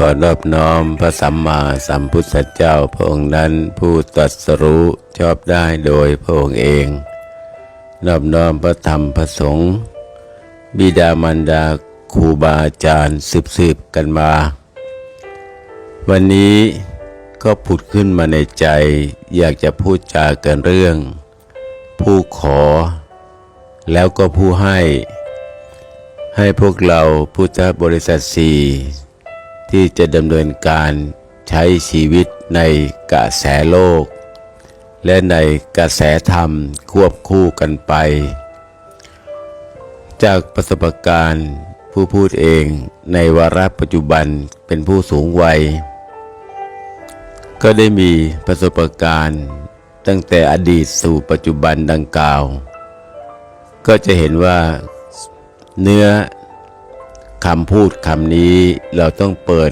ขอนอบน้อมพระสัมมาสัมพุทธเจ้าพระองค์นั้นผู้ตรัสรู้ชอบได้โดยพระองค์เอง นอบน้อมพระธรรมพระสงฆ์บิดามารดาครูบาอาจารย์สืบสืบกันมา วันนี้ก็ผุดขึ้นมาในใจ อยากจะพูดจากันเรื่อง ผู้ขอ แล้วก็ผู้ให้ ให้พวกเราพุทธบริษัทสี่ ที่จะดำเนินการใช้ชีวิตในกระแสโลก และในกระแสธรรมควบคู่กันไป จากประสบการณ์ผู้พูดเองในวาระปัจจุบันเป็นผู้สูงวัย ก็ได้มีประสบการณ์ตั้งแต่อดีตสู่ปัจจุบันดังกล่าว ก็จะเห็นว่าเนื้อ คำพูดคำนี้เราต้องเปิด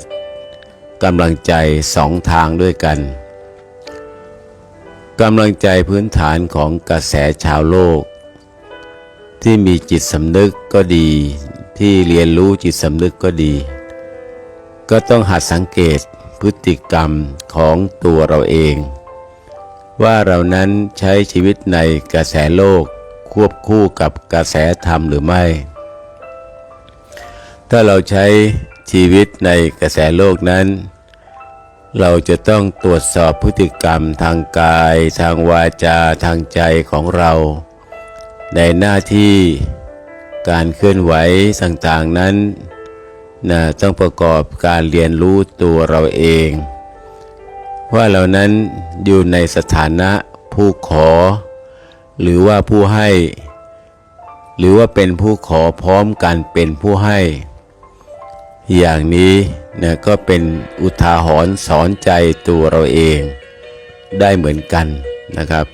กำลังใจสองทางด้วยกันกำลังใจพื้นฐานของกระแสชาวโลก ที่มีจิตสำนึกก็ดี ที่เรียนรู้จิตสำนึกก็ดี ก็ต้องหัดสังเกตพฤติกรรมของตัวเราเอง ว่าเรานั้นใช้ชีวิตในกระแสโลกควบคู่กับกระแสธรรมหรือไม่ ถ้าเราใช้ชีวิตในกระแสโลกนั้น เราจะต้องตรวจสอบพฤติกรรมทางกาย ทางวาจาทางใจของเรา ในหน้าที่การเคลื่อนไหวต่างๆนั้นนะต้องประกอบการเรียนรู้ตัวเราเอง ว่าเรานั้นอยู่ในสถานะผู้ขอ หรือว่าผู้ให้ หรือว่าเป็นผู้ขอพร้อมกันเป็นผู้ให้ อย่างนี้นะก็เป็นอุทาหรณ์สอนใจตัวเราเองได้เหมือนกันนะครับ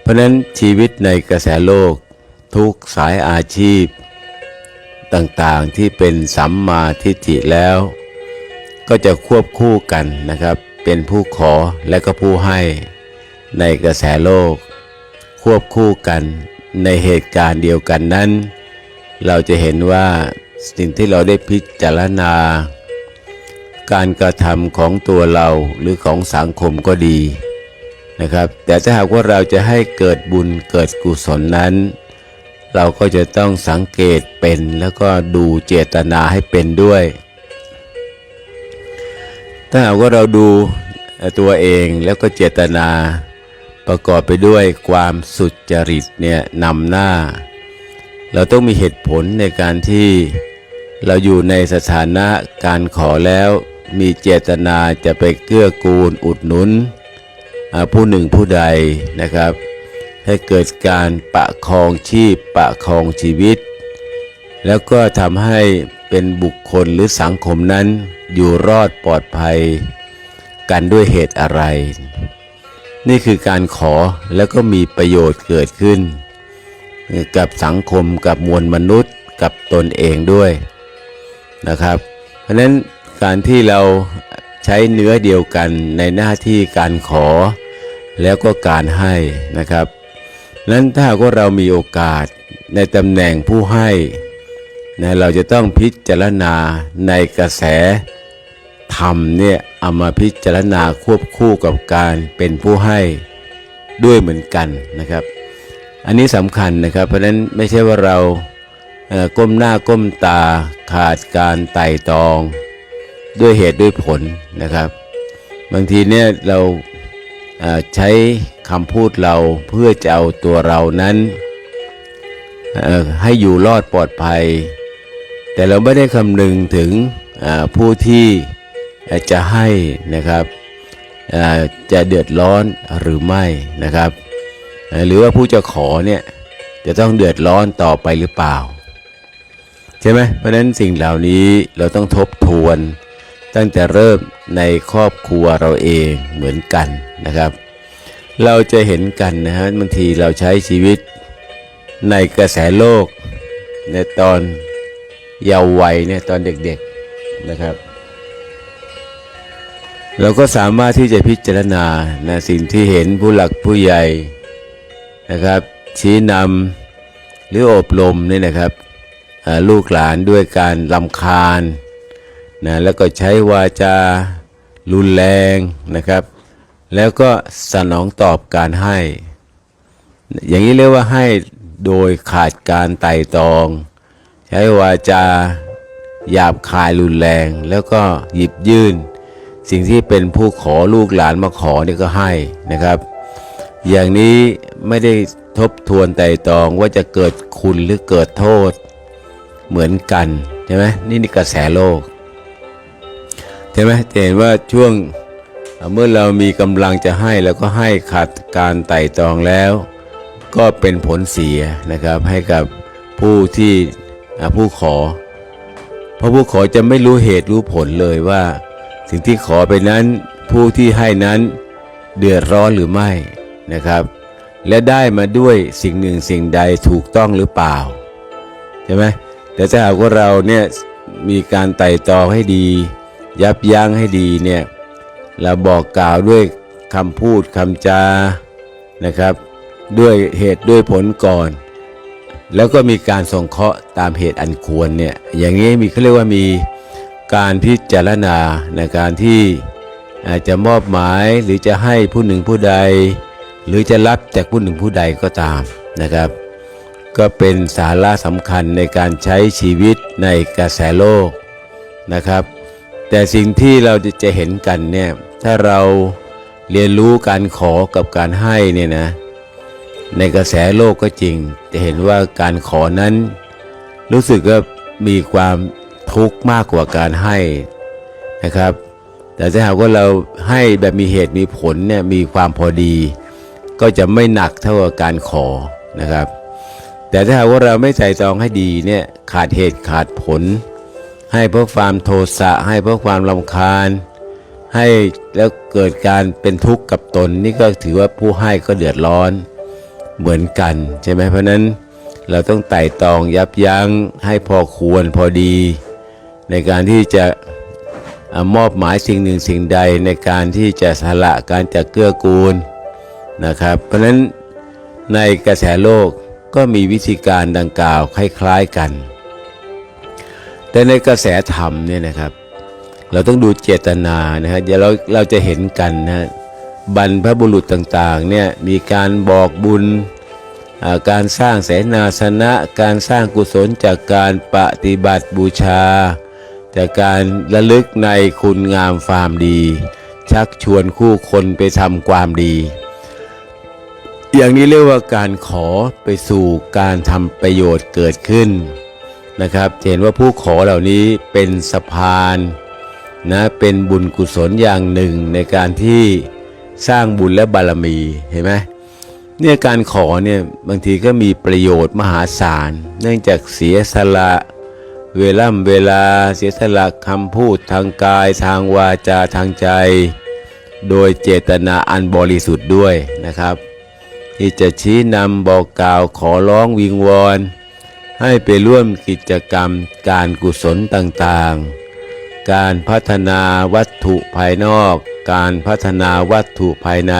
เพราะฉะนั้นชีวิตในกระแสโลกทุกสายอาชีพ ต่างๆที่เป็นสัมมาทิฏฐิแล้ว ก็จะควบคู่กันนะครับ เป็นผู้ขอและก็ผู้ให้ในกระแสโลก ควบคู่กันในเหตุการณ์เดียวกันนั้น เราจะเห็นว่า สิ่งที่เราได้พิจารณา การกระทำของตัวเราหรือของสังคมก็ดีนะครับ แต่ถ้าหากว่าเราจะให้เกิดบุญเกิดกุศลนั้น เราก็จะต้องสังเกตเป็นแล้วก็ดูเจตนาให้เป็นด้วย ถ้าหากว่าเราดูตัวเองแล้วก็เจตนาประกอบไปด้วยความสุจริตเนี่ยนำหน้า เราต้องมีเหตุผลในการที่ เราอยู่ในสถานะการขอแล้วมีเจตนาจะไปเกื้อกูลอุดหนุน ผู้หนึ่งผู้ใดนะครับ ให้เกิดการประคองชีพประคองชีวิต แล้วก็ทำให้เป็นบุคคลหรือสังคมนั้นอยู่รอดปลอดภัย กันด้วยเหตุอะไร นี่คือการขอแล้วก็มีประโยชน์เกิดขึ้น กับสังคมกับมวลมนุษย์กับตนเองด้วย นะครับ เพราะฉะนั้นการที่เราใช้เนื้อเดียวกันในหน้าที่การขอแล้วก็การให้นะครับนั้นถ้ากว่าเรามีโอกาสในตำแหน่งผู้ให้นะเราจะต้องพิจารณาในกระแสธรรมเนี่ยเอามาพิจารณาควบคู่กับการเป็นผู้ให้ด้วยเหมือนกันนะครับ อันนี้สำคัญนะครับ เพราะนั้นไม่ใช่ว่าเรา ก้มหน้าก้มตาขาดการไต่ตอง ด้วยเหตุด้วยผลนะครับ บางทีเนี่ยเราใช้คำพูดเราเพื่อจะเอาตัวเรานั้นให้อยู่รอดปลอดภัย แต่เราไม่ได้คำนึงถึงผู้ที่จะให้นะครับจะเดือดร้อนหรือไม่นะครับ หรือว่าผู้จะขอเนี่ยจะต้องเดือดร้อนต่อไปหรือเปล่า ใช่ไหมเพราะฉะนั้นสิ่งเหล่านี้เราต้องทบทวน ตั้งแต่เริ่มในครอบครัวเราเองเหมือนกันนะครับ เราจะเห็นกันนะฮะบางทีเราใช้ชีวิตในกระแสโลก ในตอนเยาว์วัยเนี่ยตอนเด็กๆนะครับ เราก็สามารถที่จะพิจารณานะสิ่งที่เห็นผู้หลักผู้ใหญ่นะครับ ชี้นำหรืออบรมนี่นะครับ ลูกหลานด้วยการลำคาญนะแล้วก็ใช้วาจารุนแรงนะครับ แล้วก็สนองตอบการให้ อย่างนี้เรียกว่าให้โดยขาดการไต่ตอง ใช้วาจาหยาบคายรุนแรง แล้วก็หยิบยื่น สิ่งที่เป็นผู้ขอลูกหลานมาขอนี่ก็ให้นะครับ อย่างนี้ไม่ได้ทบทวนไต่ตองว่าจะเกิดคุณหรือเกิดโทษ เหมือนกันใช่ไหมนี่นี่กระแสโลกใช่ไหมจะเห็นว่าช่วงเมื่อเรามีกำลังจะให้แล้วก็ให้ขาดการไต่ตรองแล้ว ก็เป็นผลเสียนะครับให้กับผู้ที่ผู้ขอ เพราะผู้ขอจะไม่รู้เหตุรู้ผลเลยว่า สิ่งที่ขอไปนั้นผู้ที่ให้นั้นเดือดร้อนหรือไม่นะครับ และได้มาด้วยสิ่งหนึ่งสิ่งใดถูกต้องหรือเปล่าใช่ไหม แต่ถ้าหากว่าเราเนี่ยมีการไต่ตองให้ดี ยับยั้งให้ดีเนี่ยเราบอกกล่าวด้วยคำพูดคำจานะครับ ด้วยเหตุด้วยผลก่อน แล้วก็มีการส่งเคราะห์ตามเหตุอันควรเนี่ยอย่างนี้มีเขาเรียกว่ามีการพิจารณาในการที่อาจจะมอบหมายหรือจะให้ผู้หนึ่งผู้ใด หรือจะรับจากผู้หนึ่งผู้ใดก็ตามนะครับ ก็เป็นสาระสำคัญในการใช้ชีวิตในกระแสโลกนะครับ แต่สิ่งที่เราจะเห็นกันเนี่ยถ้าเราเรียนรู้การขอกับการให้เนี่ยนะในกระแสโลกก็จริง จะเห็นว่าการขอนั้น รู้สึกว่ามีความทุกข์มากกว่าการให้นะครับ แต่ถ้าหากว่าเราให้แบบมีเหตุมีผลเนี่ยมีความพอดี ก็จะไม่หนักเท่ากับการขอนะครับ แต่ถ้าหากว่าเราไม่ใส่ตองให้ดีเนี่ยขาดเหตุขาดผล ให้เพราะความโทสะให้เพราะความลำคาญ ให้แล้วเกิดการเป็นทุกข์กับตนนี่ก็ถือว่าผู้ให้ก็เดือดร้อนเหมือนกันใช่ไหมเพราะนั้นเราต้องไต่ตองยับยั้งให้พอควรพอดี ในการที่จะอมอบหมายสิ่งหนึ่งสิ่งใดในการที่จะสละการจะเกื้อกูลนะครับ เพราะนั้นในกระแสโลก ก็มีวิธีการดังกล่าวคล้ายๆกัน แต่ในกระแสธรรมเนี่ยนะครับ เราต้องดูเจตนานะครับเดี๋ยวเราเราจะเห็นกันนะบรรพบุรุษต่างๆเนี่ยมีการบอกบุญการสร้างเสนาสนะ การสร้างกุศลจากการปฏิบัติบูชา จากการระลึกในคุณงามความดี ชักชวนคู่คนไปทำความดี อย่างนี้เรียกว่าการขอไปสู่การทำประโยชน์เกิดขึ้นนะครับเห็นว่าผู้ขอเหล่านี้เป็นสะพานนะเป็นบุญกุศลอย่างหนึ่งในการที่สร้างบุญและบารมีเห็นไหมเนี่ยการขอเนี่ยบางทีก็มีประโยชน์มหาศาล เนื่องจากเสียสละเวล่ำเวลาเสียสละคำพูดทางกายทางวาจาทางใจ โดยเจตนาอันบริสุทธิ์ด้วยนะครับ ที่จะชี้นำบอกกล่าวขอร้องวิงวอน ให้ไปร่วมกิจกรรมการกุศลต่างๆ การพัฒนาวัตถุภายนอก การพัฒนาวัตถุภายใน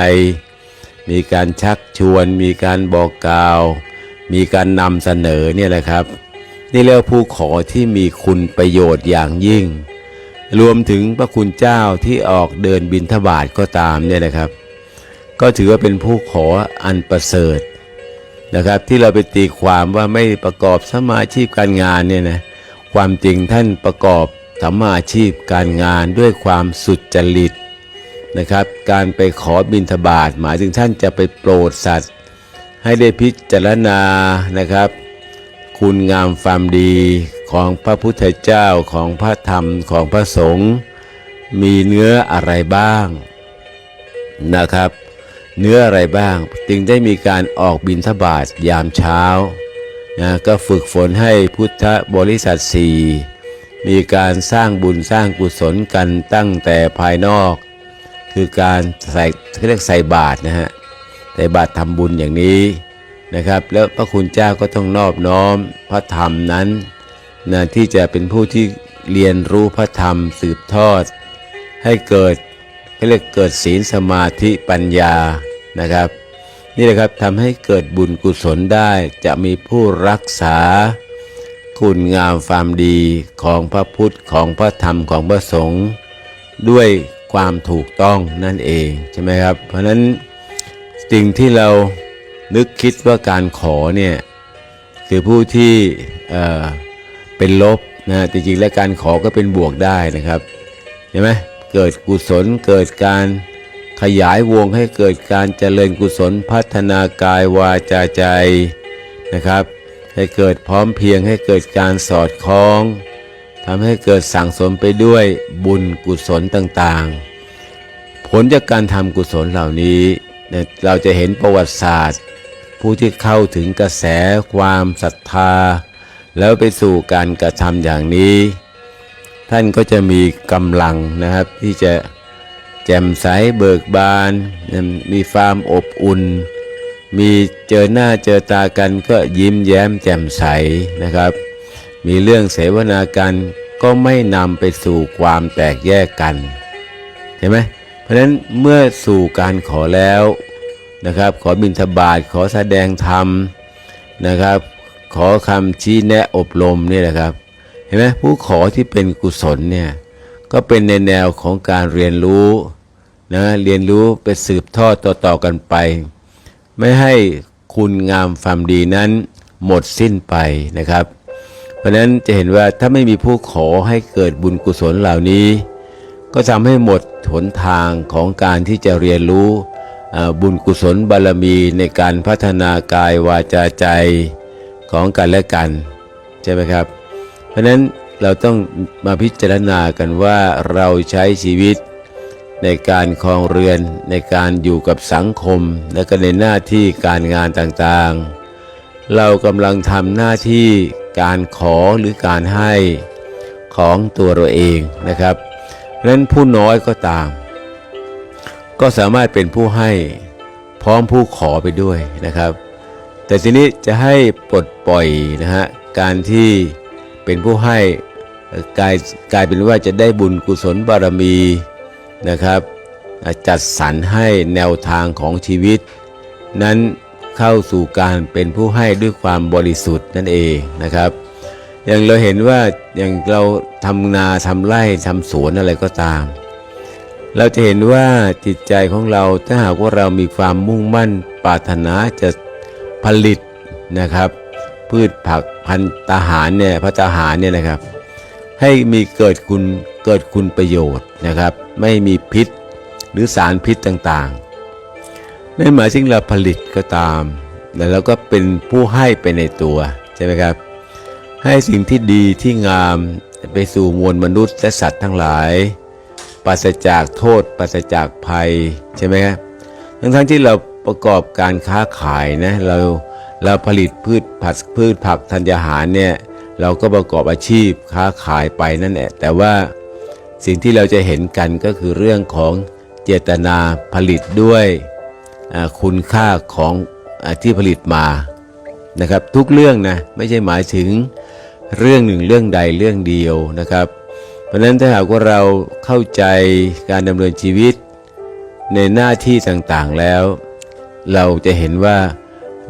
มีการชักชวน มีการบอกกล่าว มีการนำเสนอเนี่ยแหละครับ นี่เรียกผู้ขอที่มีคุณประโยชน์อย่างยิ่ง รวมถึงพระคุณเจ้าที่ออกเดินบินทบาทก็ตามเนี่ยนะครับ ก็ถือว่าเป็นผู้ขออันประเสริฐนะครับ ที่เราไปตีความว่าไม่ประกอบสมมาชีพการงานเนี่ยนะความจริงท่านประกอบสมมาอาชีพการงานด้วยความสุจริตนะครับ การไปขอบิณฑบาตหมายถึงท่านจะไปโปรดสัตว์ ให้ได้พิจารณานะครับ คุณงามความดีของพระพุทธเจ้าของพระธรรมของพระสงฆ์มีเนื้ออะไรบ้างนะครับ เนื้ออะไรบ้าง จึงได้มีการออกบินทบาทยามเช้านะก็ฝึกฝนให้พุทธบริษัทสี่มีการสร้างบุญสร้างกุศลกันตั้งแต่ภายนอก คือการใส่เรียกใส่บาตรนะฮะใส่บาตรทำบุญอย่างนี้นะครับ แล้วพระคุณเจ้าก็ต้องนอบน้อมพระธรรมนั้นนะที่จะเป็นผู้ที่เรียนรู้พระธรรมสืบทอด ให้เกิด เขาเรียกเกิดศีลสมาธิปัญญานะครับ นี่แหละครับทำให้เกิดบุญกุศลได้จะมีผู้รักษา คุณงามความดีของพระพุทธของพระธรรมของพระสงฆ์ด้วยความถูกต้องนั่นเองใช่ไหมครับ เพราะนั้นสิ่งที่เรานึกคิดว่าการขอเนี่ยคือผู้ที่เเป็นลบนะจริงๆแล้วการขอก็เป็นบวกได้นะครับเห็นไหม เกิดกุศลเกิดการขยายวงให้เกิดการเจริญกุศลพัฒนากายวาจาใจนะครับ ให้เกิดพร้อมเพรียงให้เกิดการสอดคล้องทำให้เกิดสั่งสมไปด้วยบุญกุศลต่างๆ ผลจากการทำกุศลเหล่านี้ เราจะเห็นประวัติศาสตร์ ผู้ที่เข้าถึงกระแสความศรัทธา แล้วไปสู่การกระทำอย่างนี้ ท่านก็จะมีกำลังนะครับ ที่จะแจ่มใสเบิกบาน มีความอบอุ่น มีเจอหน้าเจอตากันก็ยิ้มแย้มแจ่มใสนะครับ มีเรื่องเสวนากันก็ไม่นำไปสู่ความแตกแยกกันเห็นไหมเพราะนั้นเมื่อสู่การขอแล้วนะครับ ขอบิณฑบาตขอแสดงธรรมนะครับ ขอคำชี้แนะอบรมนี่แหละครับ ห็นไหมผู้ขอที่เป็นกุศลเนี่ยก็เป็นในแนวของการเรียนรู้นะเรียนรู้ไปสืบทอดต่อๆกันไป ไม่ให้คุณงามความดีนั้นหมดสิ้นไปนะครับ เพราะนั้นจะเห็นว่าถ้าไม่มีผู้ขอให้เกิดบุญกุศลเหล่านี้ ก็ทำให้หมดหนทางของการที่จะเรียนรู้บุญกุศลบารมีในการพัฒนากายวาจาใจของกันและกัน ใช่ไหมครับ เพราะนั้นเราต้องมาพิจารณากันว่าเราใช้ชีวิตในการครองเรือนในการอยู่กับสังคม และก็ในหน้าที่การงานต่างๆ เรากำลังทำหน้าที่การขอหรือการให้ของตัวเราเองนะครับเพราะนั้นผู้น้อยก็ตาม ก็สามารถเป็นผู้ให้พร้อมผู้ขอไปด้วยนะครับ แต่ทีนี้จะให้ปลดปล่อยนะฮะการที่ เป็นผู้ให้กลายกลายเป็นว่าจะได้บุญกุศลบารมีนะครับ จัดสรรให้แนวทางของชีวิต นั้นเข้าสู่การเป็นผู้ให้ด้วยความบริสุทธิ์นั่นเองนะครับ อย่างเราเห็นว่าอย่างเราทำนาทำไร่ทำสวนอะไรก็ตาม เราจะเห็นว่าจิตใจของเราถ้าหากว่าเรามีความมุ่งมั่นปรารถนาจะผลิตนะครับ พืชผักพันธุ์ตาหารเนี่ยพระตาหารเนี่ยนะครับ ให้มีเกิดคุณเกิดคุณประโยชน์นะครับ ไม่มีพิษหรือสารพิษต่างๆนั่นหมายถึงเราผลิตก็ตามแต่เราก็เป็นผู้ให้ไปในตัวใช่ไหมครับ ให้สิ่งที่ดีที่งามไปสู่มวลมนุษย์และสัตว์ทั้งหลายปราศจากโทษปราศจากภัยใช่ไหมครับทั้งทั้งๆที่เราประกอบการค้าขายนะเรา เราผลิตพืชผักพืชผักธัญญาหารเนี่ยเราก็ประกอบอาชีพค้าขายไปนั่นแหละแต่ว่าสิ่งที่เราจะเห็นกันก็คือเรื่องของเจตนาผลิตด้วยคุณค่าของอที่ผลิตมานะครับ ทุกเรื่องนะไม่ใช่หมายถึงเรื่องหนึ่งเรื่องใดเรื่องเดียวนะครับ เพราะฉะนั้นถ้าหากว่าเราเข้าใจการดำเนินชีวิตในหน้าที่ต่างๆแล้ว เราจะเห็นว่า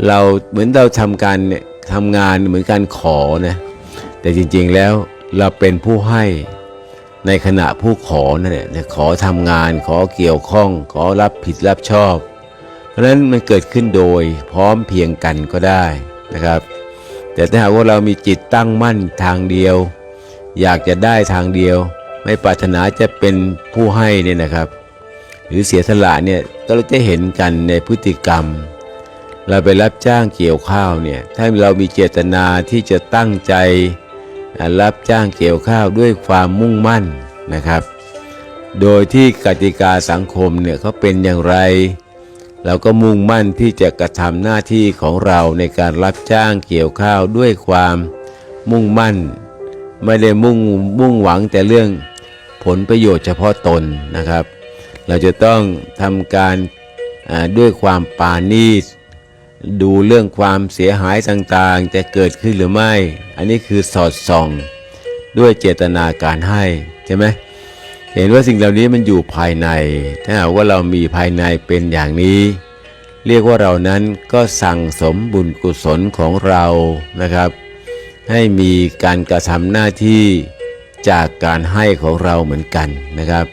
เราเหมือนเราทำการเนี่ยทำงานเหมือนการขอนะแต่จริงๆแล้วเราเป็นผู้ให้ในขณะผู้ขอนั่นแหละขอทำงานขอเกี่ยวข้อง ขอรับผิดรับชอบ เพราะฉะนั้นมันเกิดขึ้นโดยพร้อมเพียงกันก็ได้นะครับ แต่ถ้าหากว่าเรามีจิตตั้งมั่นทางเดียว อยากจะได้ทางเดียว ไม่ปรารถนาจะเป็นผู้ให้เนี่ยนะครับ หรือเสียสละเนี่ยก็เราจะเห็นกันในพฤติกรรม เราไปรับจ้างเกี่ยวข้าวเนี่ยถ้าเรามีเจตนาที่จะตั้งใจรับจ้างเกี่ยวข้าวด้วยความมุ่งมั่นนะครับ โดยที่กติกาสังคมเนี่ยเขาเป็นอย่างไร เราก็มุ่งมั่นที่จะกระทำหน้าที่ของเราในการรับจ้างเกี่ยวข้าวด้วยความมุ่งมั่น ไม่ได้มุ่งมุ่งหวังแต่เรื่องผลประโยชน์เฉพาะตนนะครับ เราจะต้องทำการด้วยความปาณีต ดูเรื่องความเสียหายต่างๆ จะเกิดขึ้นหรือไม่ อันนี้คือสอดส่องด้วยเจตนาการให้ใช่ไหมเห็นว่าสิ่งเหล่านี้มันอยู่ภายใน ถ้าหากว่าเรามีภายในเป็นอย่างนี้ เรียกว่าเรานั้นก็สั่งสมบุญกุศลของเรานะครับ ให้มีการกระทำหน้าที่จากการให้ของเราเหมือนกันนะครับ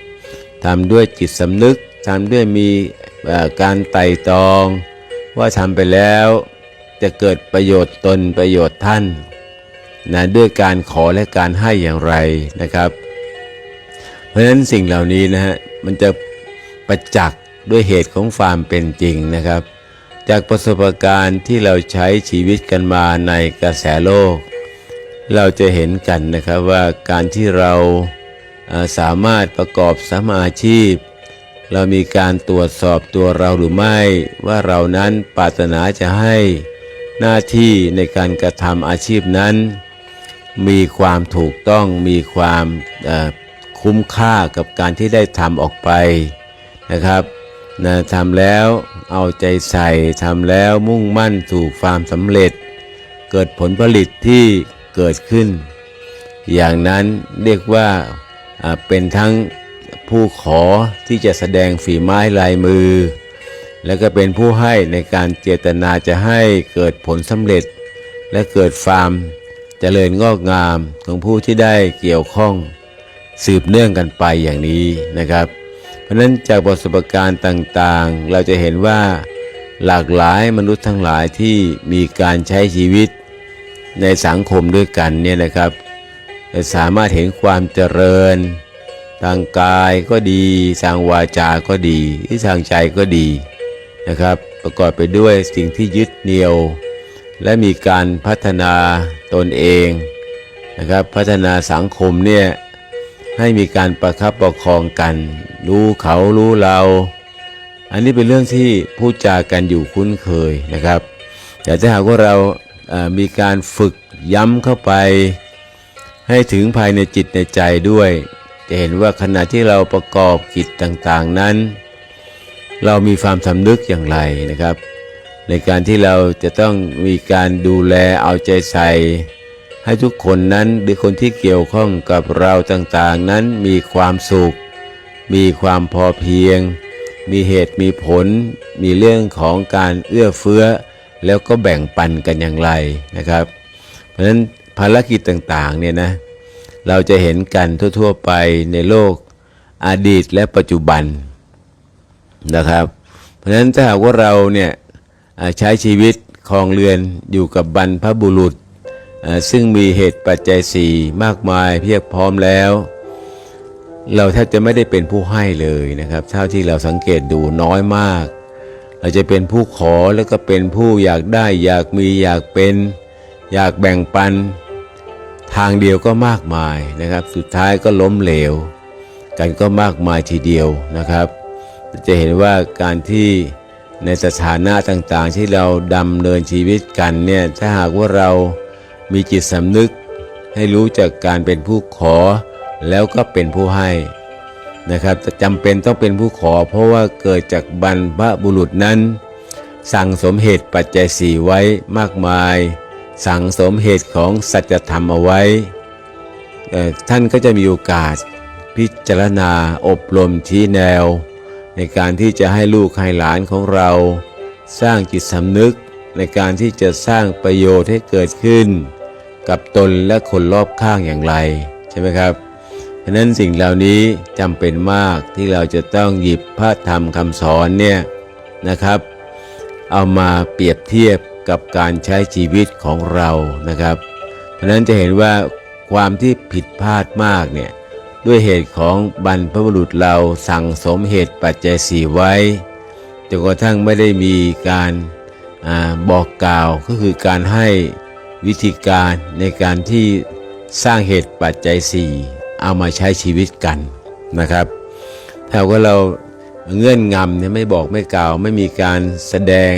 ทำด้วยจิตสำนึกทำด้วยมีการไต่ตรอง ว่าทำไปแล้วจะเกิดประโยชน์ตนประโยชน์ท่านนะด้วยการขอและการให้อย่างไรนะครับ เพราะฉะนั้นสิ่งเหล่านี้นะฮะมันจะประจักษ์ด้วยเหตุของความเป็นจริงนะครับ จากประสบการณ์ที่เราใช้ชีวิตกันมาในกระแสโลก เราจะเห็นกันนะครับว่าการที่เราสามารถประกอบสมมาอาชีพ เรามีการตรวจสอบตัวเราหรือไม่ว่าเรานั้นปรารถนาจะให้หน้าที่ในการกระทำอาชีพนั้น มีความถูกต้องมีความคุ้มค่ากับการที่ได้ทำออกไปนะครับนะทำแล้วเอาใจใส่ทำแล้วมุ่งมั่นสู่ความสำเร็จ เกิดผลผลิตที่เกิดขึ้น อย่างนั้นเรียกว่าเป็นทั้ง ผู้ขอที่จะแสดงฝีไม้ลายมือ แล้วก็เป็นผู้ให้ในการเจตนาจะให้เกิดผลสำเร็จ และเกิดความเจริญงอกงามของผู้ที่ได้เกี่ยวข้องสืบเนื่องกันไปอย่างนี้นะครับ เพราะนั้นจากประสบการณ์ต่างๆ เราจะเห็นว่าหลากหลายมนุษย์ทั้งหลายที่มีการใช้ชีวิตในสังคมด้วยกันเนี่ยนะครับจะสามารถเห็นความเจริญ ทางกายก็ดีทางวาจาก็ดีที่ทางใจก็ดีนะครับ ประกอบไปด้วยสิ่งที่ยึดเหนี่ยว และมีการพัฒนาตนเองนะครับพัฒนาสังคมเนี่ยให้มีการประคับประคองกัน รู้เขารู้เรา อันนี้เป็นเรื่องที่พูดจากันอยู่คุ้นเคยนะครับ แต่ถ้าหากว่าเรามีการฝึกย้ำเข้าไป ให้ถึงภายในจิตในใจด้วย จะเห็นว่าขณะที่เราประกอบกิจต่างๆนั้น เรามีความสำนึกอย่างไรนะครับ ในการที่เราจะต้องมีการดูแลเอาใจใส่ ให้ทุกคนนั้นหรือคนที่เกี่ยวข้องกับเราต่างๆนั้นมีความสุข มีความพอเพียง มีเหตุมีผล มีเรื่องของการเอื้อเฟื้อ แล้วก็แบ่งปันกันอย่างไรนะครับ เพราะฉะนั้นภารกิจต่างๆเนี่ยนะ เราจะเห็นกันทั่ว ๆ ไปในโลกอดีตและปัจจุบันนะครับ เพราะฉะนั้นถ้าหากว่าเราเนี่ยใช้ชีวิตครองเรือนอยู่กับบรรพบุรุษ ซึ่งมีเหตุปัจจัยสี่มากมายเพียบพร้อมแล้ว เราแทบจะไม่ได้เป็นผู้ให้เลยนะครับเท่าที่เราสังเกตดูน้อยมาก เราจะเป็นผู้ขอแล้วก็เป็นผู้อยากได้อยากมีอยากเป็น อยากแบ่งปัน ทางเดียวก็มากมายนะครับ สุดท้ายก็ล้มเหลว กันก็มากมายทีเดียวนะครับ จะเห็นว่าการที่ในสถานะต่างๆ ที่เราดำเนินชีวิตกันเนี่ยถ้าหากว่าเรามีจิตสำนึก ให้รู้จากการเป็นผู้ขอ แล้วก็เป็นผู้ให้นะครับจำเป็นต้องเป็นผู้ขอ เพราะว่าเกิดจากบรรพบุรุษนั้น สั่งสมเหตุปัจจัยสี่ไว้มากมาย สั่งสมเหตุของสัจธรรมเอาไว้ ท่านก็จะมีโอกาสพิจารณาอบรมชี้แนว ในการที่จะให้ลูกให้หลานของเรา สร้างจิตสำนึกในการที่จะสร้างประโยชน์ให้เกิดขึ้น กับตนและคนรอบข้างอย่างไรใช่ไหมครับฉะนั้นสิ่งเหล่านี้จำเป็นมากที่เราจะต้องหยิบพระธรรมคำสอนเนี่ยนะครับ เอามาเปรียบเทียบ กับการใช้ชีวิตของเรานะครับเพราะนั้นจะเห็นว่าความที่ผิดพลาดมากเนี่ยด้วยเหตุของบรรพบุรุษเราสั่งสมเหตุปัจจัยสี่ไว้จนกระทั่งไม่ได้มีการอบอกกล่าวก็คือการให้วิธีการในการที่สร้างเหตุปัจจัยสี่เอามาใช้ชีวิตกันนะครับถ้าว่าเราเงื่อนงำเนี่ยไม่บอกไม่กล่าวไม่มีการแสดง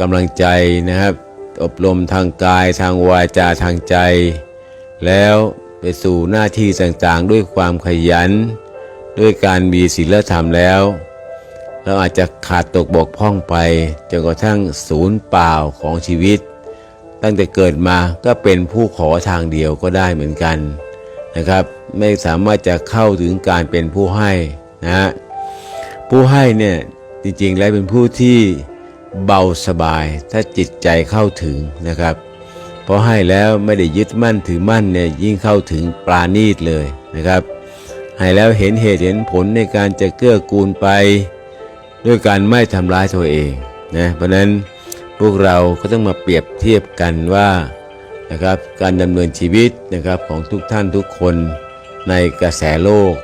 กำลังใจนะครับ อบรมทางกายทางวาจาทางใจ แล้วไปสู่หน้าที่ต่างๆ ด้วยความขยัน ด้วยการมีศีลธรรมแล้ว เราอาจจะขาดตกบกพร่องไปจนกระทั่งศูนย์เปล่าของชีวิต ตั้งแต่เกิดมาก็เป็นผู้ขอทางเดียวก็ได้เหมือนกันนะครับ ไม่สามารถจะเข้าถึงการเป็นผู้ให้นะผู้ให้เนี่ยจริงๆแล้วเป็นผู้ที่ เบาสบาย ถ้าจิตใจเข้าถึงนะครับพราะให้แล้วไม่ได้ยึดมั่นถือมั่นเนี่ยยิ่งเข้าถึงปราณีตเลยนะครับ ให้แล้วเห็นเหตุเห็นผลในการจะเกื้อกูลไป ด้วยการไม่ทำร้ายตัวเองนะเพราะฉะนั้นพวกเราก็ต้องมาเปรียบเทียบกันว่านะครับการดำเนินชีวิตนะครับของทุกท่านทุกคนในกระแสโลก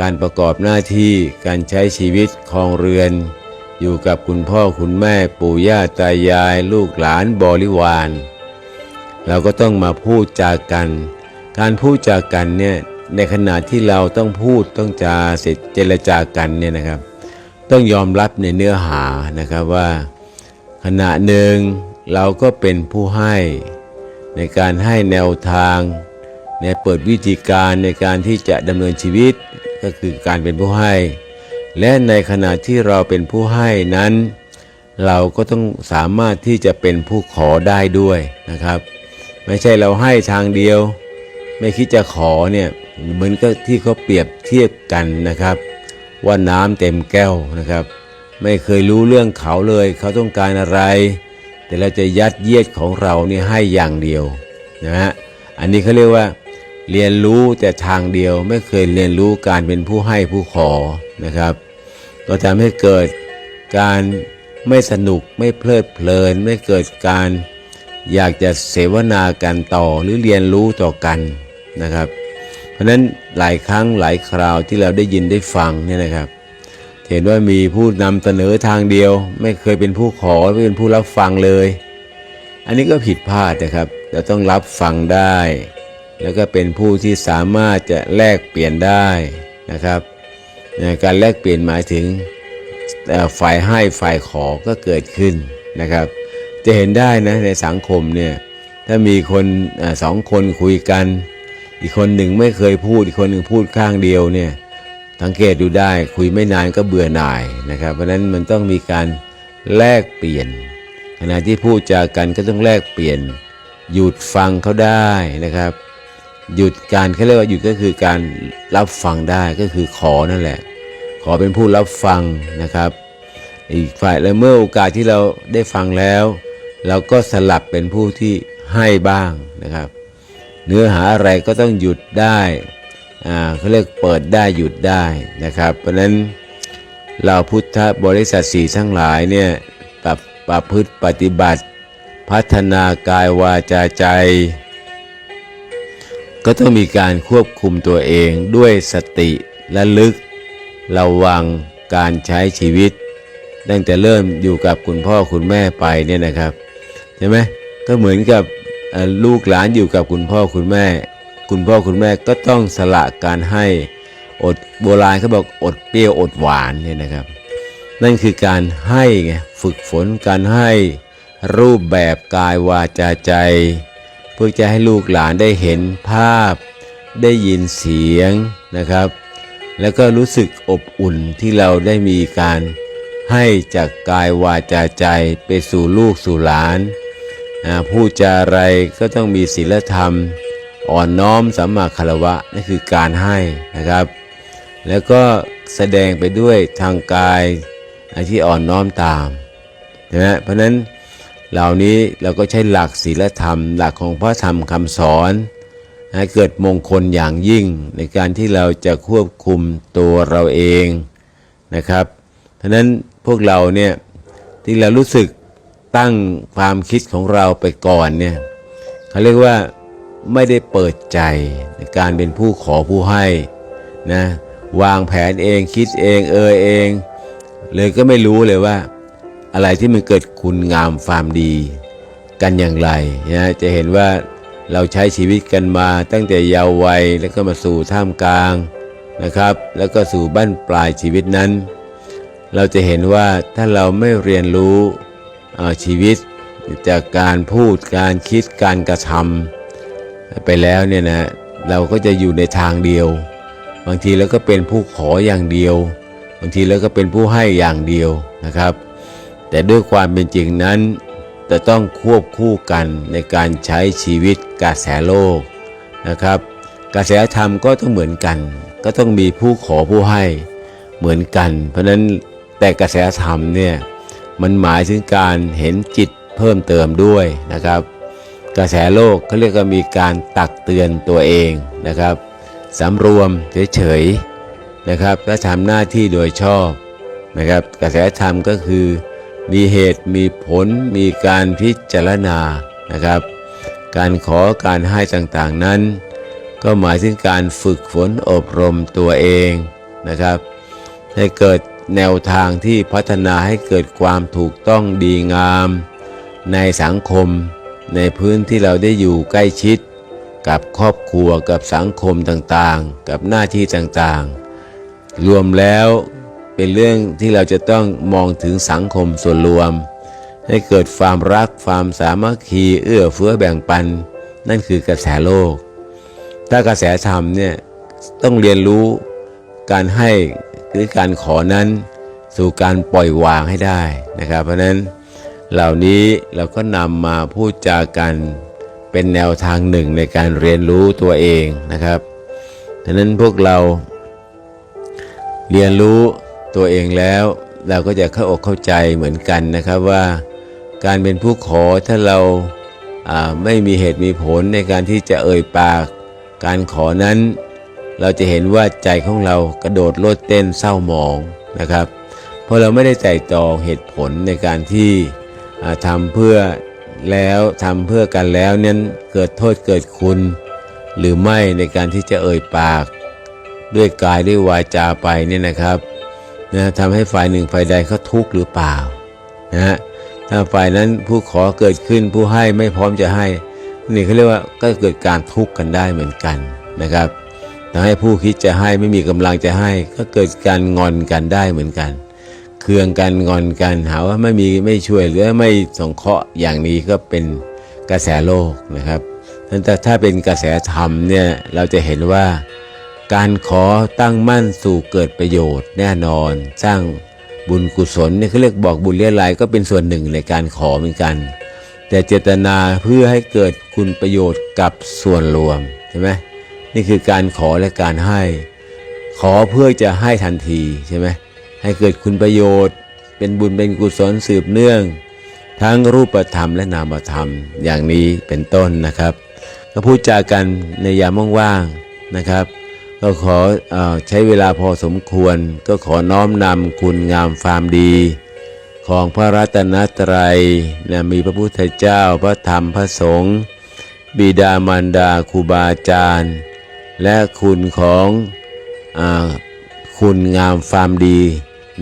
การประกอบหน้าที่การใช้ชีวิตครองเรือน อยู่กับคุณพ่อคุณแม่ปู่ย่าตายาย ลูกหลานบริวาร เราก็ต้องมาพูดจากัน การพูดจากันเนี่ยในขณะที่เราต้องพูดต้องจาเสร็จเจรจากันเนี่ยนะครับ ต้องยอมรับในเนื้อหานะครับว่า ขณะหนึ่งเราก็เป็นผู้ให้ ในการให้แนวทาง ในเปิดวิธีการในการที่จะดำเนินชีวิตก็คือการเป็นผู้ให้ และในขณะที่เราเป็นผู้ให้นั้น เราก็ต้องสามารถที่จะเป็นผู้ขอได้ด้วยนะครับ ไม่ใช่เราให้ทางเดียว ไม่คิดจะขอเนี่ยเหมือนกับที่เขาเปรียบเทียบกันนะครับ ว่าน้ำเต็มแก้วนะครับ ไม่เคยรู้เรื่องเขาเลย เขาต้องการอะไร แต่เราจะยัดเยียดของเราเนี่ยให้อย่างเดียวนะฮะอันนี้เขาเรียกว่า เรียนรู้แต่ทางเดียวไม่เคยเรียนรู้การเป็นผู้ให้ผู้ขอนะครับ ก็ทำให้เกิดการไม่สนุกไม่เพลิดเพลิน ไม่เกิดการอยากจะเสวนากันต่อหรือเรียนรู้ต่อกันนะครับ เพราะฉะนั้นหลายครั้งหลายคราวที่เราได้ยินได้ฟังเนี่ยนะครับ เห็นว่ามีผู้นำเสนอทางเดียว ไม่เคยเป็นผู้ขอไม่เป็นผู้รับฟังเลย อันนี้ก็ผิดพลาดนะครับเราต้องรับฟังได้ แล้วก็เป็นผู้ที่สามารถจะแลกเปลี่ยนได้นะครับ การแลกเปลี่ยนหมายถึงฝ่ายให้ฝ่ายขอก็เกิดขึ้นนะครับ จะเห็นได้นะในสังคมเนี่ยถ้ามีคนอสองคนคุยกัน อีกคนหนึ่งไม่เคยพูดอีกคนหนึ่งพูดข้างเดียวเนี่ยสังเกตดูได้คุยไม่นานก็เบื่อหน่ายนะครับ เพราะฉะนั้นมันต้องมีการแลกเปลี่ยน ขณะที่พูดจากันก็ต้องแลกเปลี่ยน หยุดฟังเขาได้นะครับ หยุดการเขาเรียกว่าหยุดก็คือการรับฟังได้ก็คือขอนั่นแหละ ขอเป็นผู้รับฟังนะครับ อีกฝ่ายแล้วเมื่อโอกาสที่เราได้ฟังแล้ว เราก็สลับเป็นผู้ที่ให้บ้างนะครับ เนื้อหาอะไรก็ต้องหยุดได้อ่าเขาเรียกเปิดได้หยุดได้นะครับ เพราะฉะนั้นเราพุทธบริษัทสี่ทั้งหลายเนี่ยปรับประพฤติปฏิบัติ พัฒนากายวาจาใจ ก็ต้องมีการควบคุมตัวเองด้วยสติและลึก ระวังการใช้ชีวิต ตั้งแต่เริ่มอยู่กับคุณพ่อคุณแม่ไปเนี่ยนะครับใช่ไหมก็เหมือนกับลูกหลานอยู่กับคุณพ่อคุณแม่ คุณพ่อคุณแม่ก็ต้องสละการให้อดโบราณเขาบอกอดเปรี้ยวอดหวานเนี่ยนะครับ นั่นคือการให้ไงฝึกฝนการให้รูปแบบกายวาจาใจ พื่อจะให้ลูกหลานได้เห็นภาพ ได้ยินเสียงนะครับ แล้วก็รู้สึกอบอุ่นที่เราได้มีการให้จากกายวาจาใจไปสู่ลูกสู่หลานอ่าพูดจาอะไรก็ต้องมีศีลธรรม อ่อนน้อมสัมมาคารวะนั่นคือการให้นะครับ แล้วก็แสดงไปด้วยทางกายที่อ่อนน้อมตามนะเพราะนั้น เหล่านี้เราก็ใช้หลักศีลธรรม หลักของพระธรรมคำสอนให้เกิดมงคลอย่างยิ่งในการที่เราจะควบคุมตัวเราเองนะครับเพราะฉะนั้นพวกเราเนี่ยที่เรารู้สึกตั้งความคิดของเราไปก่อนเนี่ยเขาเรียกว่าไม่ได้เปิดใจในการเป็นผู้ขอผู้ให้นะวางแผนเองคิดเองเออเอง เลยก็ไม่รู้เลยว่า อะไรที่มันเกิดคุณงามความดี กันอย่างไรนะจะเห็นว่าเราใช้ชีวิตกันมาตั้งแต่เยาว์วัยแล้วก็มาสู่ท่ามกลางนะครับ แล้วก็สู่บั้นปลายชีวิตนั้น เราจะเห็นว่าถ้าเราไม่เรียนรู้ชีวิตจากการพูดการคิดการกระทำไปแล้วเนี่ยนะเราก็จะอยู่ในทางเดียว บางทีเราก็เป็นผู้ขออย่างเดียว บางทีเราก็เป็นผู้ให้อย่างเดียวนะครับ แต่ด้วยความเป็นจริงนั้น จะต้องควบคู่กันในการใช้ชีวิตกระแสโลกนะครับ กระแสธรรมก็ต้องเหมือนกัน ก็ต้องมีผู้ขอผู้ให้เหมือนกัน เพราะฉะนั้นแต่กระแสธรรมเนี่ยมันหมายถึงการเห็นจิตเพิ่มเติมด้วยนะครับ กระแสโลกเขาเรียกว่ามีการตักเตือนตัวเองนะครับสำรวมเฉยๆนะครับและทำหน้าที่โดยชอบนะครับ กระแสธรรมก็คือ มีเหตุมีผลมีการพิจารณานะครับ การขอการให้ต่างๆนั้น ก็หมายถึงการฝึกฝนอบรมตัวเองนะครับ ให้เกิดแนวทางที่พัฒนาให้เกิดความถูกต้องดีงาม ในสังคม ในพื้นที่เราได้อยู่ใกล้ชิด กับครอบครัวกับสังคมต่างๆ กับหน้าที่ต่างๆ รวมแล้ว เป็นเรื่องที่เราจะต้องมองถึงสังคมส่วนรวม ให้เกิดความรักความสามัคคีเอื้อเฟื้อแบ่งปัน นั่นคือกระแสโลก ถ้ากระแสธรรมเนี่ยต้องเรียนรู้การให้หรือการขอนั้นสู่การปล่อยวางให้ได้นะครับ เพราะฉะนั้นเหล่านี้เราก็นำมาพูดจากันเป็นแนวทางหนึ่งในการเรียนรู้ตัวเองนะครับดังนั้นพวกเราเรียนรู้ ตัวเองแล้วเราก็จะเข้าอกเข้าใจเหมือนกันนะครับว่าการเป็นผู้ขอถ้าเราไม่มีเหตุมีผลในการที่จะเอ่ยปาก การขอนั้น เราจะเห็นว่าใจของเรากระโดดโลดเต้นเศร้าหมองนะครับ เพราะเราไม่ได้ไต่ตองเหตุผลในการที่อ่าทำเพื่อแล้วทำเพื่อกันแล้วนั้นเกิดโทษเกิดคุณ หรือไม่ในการที่จะเอ่ยปาก ด้วยกายด้วยวาจาไปเนี่ยนะครับ นะทำให้ฝ่ายหนึ่งฝ่ายใดเขาทุกข์หรือเปล่านะฮะถ้าฝ่ายนั้นผู้ขอเกิดขึ้นผู้ให้ไม่พร้อมจะให้นี่เขาเรียกว่าก็เกิดการทุกข์กันได้เหมือนกันนะครับทำให้ผู้คิดจะให้ไม่มีกำลังจะให้ ก็เกิดการงอนกันได้เหมือนกัน เคืองกันงอนกันหาว่าไม่มีไม่ช่วยหรือไม่สงเคราะห์อย่างนี้ก็เป็นกระแสโลกนะครับแต่ถ้าเป็นกระแสธรรมเนี่ยเราจะเห็นว่า การขอตั้งมั่นสู่เกิดประโยชน์แน่นอน สร้างบุญกุศลเนี่ยเขาเรียกบอกบุญเลี้ยรายก็เป็นส่วนหนึ่งในการขอเหมือนกัน แต่เจตนาเพื่อให้เกิดคุณประโยชน์กับส่วนรวมใช่ไหมนี่คือการขอและการให้ ขอเพื่อจะให้ทันทีใช่ไหมให้เกิดคุณประโยชน์ เป็นบุญเป็นกุศลสืบเนื่อง ทั้งรูปธรรมและนามธรรมอย่างนี้เป็นต้นนะครับ ก็พูดจากันในยามว่างๆนะครับ ก็ขออใช้เวลาพอสมควร ก็ขอน้อมนำคุณงามความดี ของพระรัตนตรัยนะมีพระพุทธเจ้าพระธรรมพระสงฆ์บิดามารดาครูบาอาจารย์ และคุณของอคุณงามความดี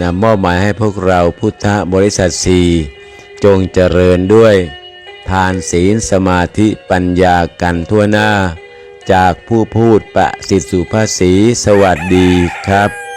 นะมอบหมายให้พวกเราพุทธบริษัทสีจงเจริญด้วย ทานศีลสมาธิปัญญากันทั่วหน้า จากผู้พูดประสิทธิสุภาษีสวัสดีครับ